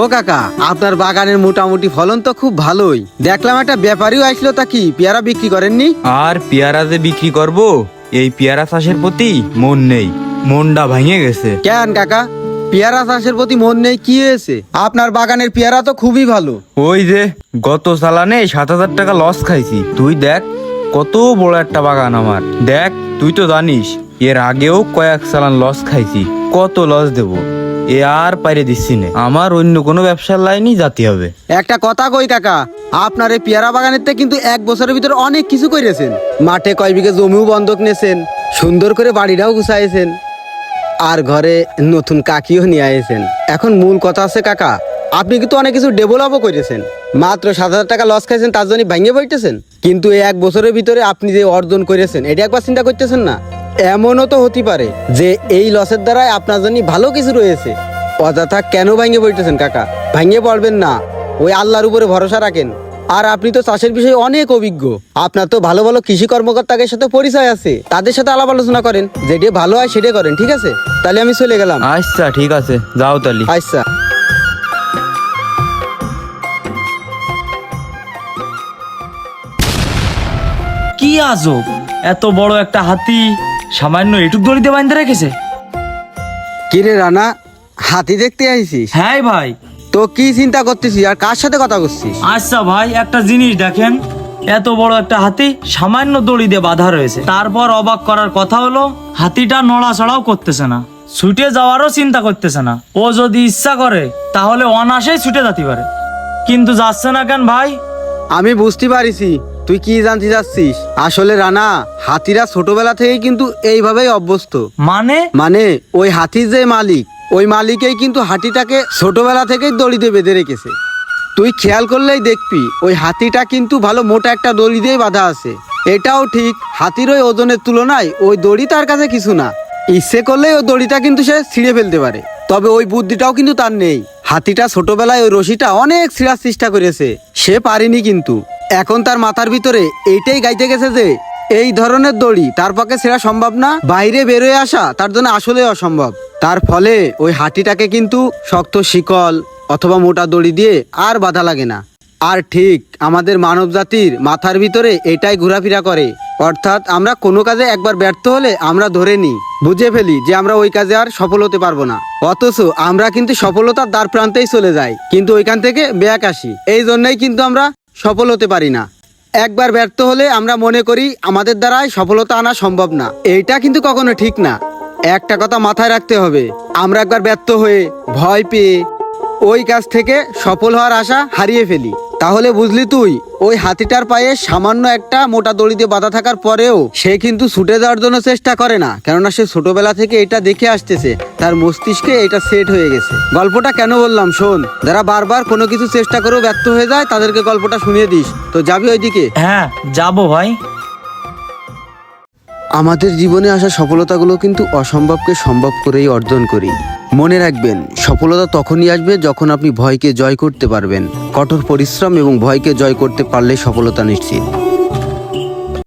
ও কাকা আপনার বাগানের মোটামুটি ফলন তো খুব ভালোই। দেখলাম একটা ব্যাপারীও আসলো তা কি পেয়ারা বিক্রি করেননি? আর পেয়ারা যে বিক্রি করব এই পেয়ারা চাষের প্রতি মন নেই মনটা ভেঙে গেছে। কেন কাকা? পেয়ারা চাষের প্রতি মন নেই কি হয়েছে? আপনার বাগানের পেয়ারা তো খুবই ভালো। ওই যে গত সালানে সাত হাজার টাকা লস খাইছি। তুই দেখ কত বড় একটা বাগান আমার। দেখ তুই তো জানিস এর আগেও কয়েক সালান লস খাইছি। কত লস দেব? এ আর পাইরে দিচ্ছি না। আমার অন্য কোনো ব্যবসার লাইনই যাতে হবে। একটা কথা কই কাকা, আপনার এই পেয়ারা বাগানের থেকে কিন্তু এক বছরের ভিতরে অনেক কিছু করেছেন মাঠে কয় বিঘে জমিও বন্ধক নিয়েছেন সুন্দর করে বাড়িটাও গুছাইছেন, আর ঘরে নতুন কাকিও নিয়ে আইছেন। এখন মূল কথা আছে কাকা, আপনি কিন্তু অনেক কিছু ডেভেলপও করেছেন মাত্র সাত হাজার টাকা লস খাইছেন, তার জন্য ভেঙে বইতেছেন। কিন্তু এই এক বছরের ভিতরে আপনি যে অর্জন করেছেন এটা একবার চিন্তা করতেছেন না? এমনও তো হতে পারে যে এই লসের দ্বারাই আপনার জন্য ভালো কিছু রয়েছে। অযথা কেন ভেঙে বইতেছেন কাকা? ভেঙে পড়বেন না। ওই আল্লাহর উপরে ভরসা রাখেন। আর আপনি তো চাষের বিষয়ে অনেক অভিজ্ঞ। আপনার তো ভালো ভালো কৃষি কর্মকর্তাদের সাথে পরিচয় আছে। তাদের সাথে আলাপ আলোচনা করেন। যেটা ভালো হয় সেটা করেন ঠিক আছে? তাহলে আমি চলে গেলাম। আচ্ছা ঠিক আছে। যাও তাহলে। আচ্ছা। কি আজব! এত বড় একটা হাতি! সামান্য এটুক দড়িতে বাঁধতে রেখেছে। কিরে রানা হাতি দেখতে আইছিস? হ্যাঁ ভাই। তো কি চিন্তা করতেছিস আর কার সাথে কথা করছিস? আচ্ছা ভাই একটা জিনিস দেখেন। এত বড় একটা হাতি সামান্য দড়ি দিয়ে বাঁধা রয়েছে। তারপর অবাক করার কথা হলো হাতিটা নড়াচড়াও করতেছে না। ছুটে যাওয়ারও চিন্তা করতেছে না। ও যদি ইচ্ছা করে তাহলে অনাসেই ছুটে যেতে পারে। কিন্তু যাচ্ছে না কেন ভাই? আমি বুঝতে পারিছি তুই কি জানতে চাচ্ছিস? আসলে রানা হাতিরা ছোটবেলা থেকেই কিন্তু এইভাবেই অভ্যস্ত। মানে? মানে ওই হাতির যে মালিক ওই মালিকেই কিন্তু হাতিটাকে ছোটবেলা থেকেই দড়িতে বেঁধে রেখেছে। তুই খেয়াল করলেই দেখবি ওই হাতিটা কিন্তু ভালো মোটা একটা দড়ি দিয়ে বাঁধা আছে। এটাও ঠিক হাতির ওই ওজনের তুলনায় ওই দড়ি তার কাছে কিছু না। ইচ্ছে করলেই ওই দড়িটা কিন্তু সে ছিঁড়ে ফেলতে পারে। তবে ওই বুদ্ধিটাও কিন্তু তার নেই। হাতিটা ছোটবেলায় ওই রশিটা অনেক ছিঁড়ার চেষ্টা করেছে সে পারেনি কিন্তু। এখন তার মাথার ভিতরে এইটাই গাইতে গেছে যে, এই ধরনের দড়ি তার পক্ষে ছেড়া সম্ভব না, বাইরে বেরোয় আসা তার জন্য আসলে অসম্ভব। তার ফলে ওই হাতিটাকে কিন্তু শক্ত শিকল অথবা মোটা দড়ি দিয়ে আর বাধা লাগে না। আর ঠিক আমাদের মানব জাতির মাথার ভিতরে এটাই ঘোরাফেরা করে। অর্থাৎ আমরা কোনো কাজে একবার ব্যর্থ হলে আমরা ধরে নিই, বুঝে ফেলি যে আমরা ওই কাজে আর সফল হতে পারব না। অথচ আমরা কিন্তু সফলতার দ্বার প্রান্তেই চলে যাই, কিন্তু ওইখান থেকে ব্যাক আসি। এই জন্যই কিন্তু আমরা সফল হতে পারি না। একবার ব্যর্থ হলে আমরা মনে করি আমাদের দ্বারাই সফলতা আনা সম্ভব না। এইটা কিন্তু কখনো ঠিক না। একটা কথা মাথায় রাখতে হবে, আমরা একবার ব্যর্থ হয়ে ভয় পেয়ে ওই কাজ থেকে সফল হওয়ার আশা হারিয়ে ফেলি। তাহলে বুঝলি তুই ওই হাতিটার পায়ে সামান্য একটা মোটা দড়ি দিয়ে বাঁধা থাকার পরেও সে কিন্তু ছুটে যাওয়ার জন্য চেষ্টা করে না কেননা সে ছোটবেলা থেকে এটা দেখে আসতেছে তার মস্তিষ্কে এটা সেট হয়ে গেছে। গল্পটা কেন বললাম শোন যারা বারবার কোনো কিছু চেষ্টা করেও ব্যর্থ হয়ে যায় তাদেরকে গল্পটা শুনিয়ে দিস। তো যাবি ওইদিকে? হ্যাঁ যাব ভাই। আমাদের জীবনে আসা সফলতাগুলো কিন্তু অসম্ভবকে সম্ভব করেই অর্জন করি। মনে রাখবেন, সফলতা তখনই আসবে যখন আপনি ভয়কে জয় করতে পারবেন। কঠোর পরিশ্রম এবং ভয়কে জয় করতে পারলে সফলতা নিশ্চিত।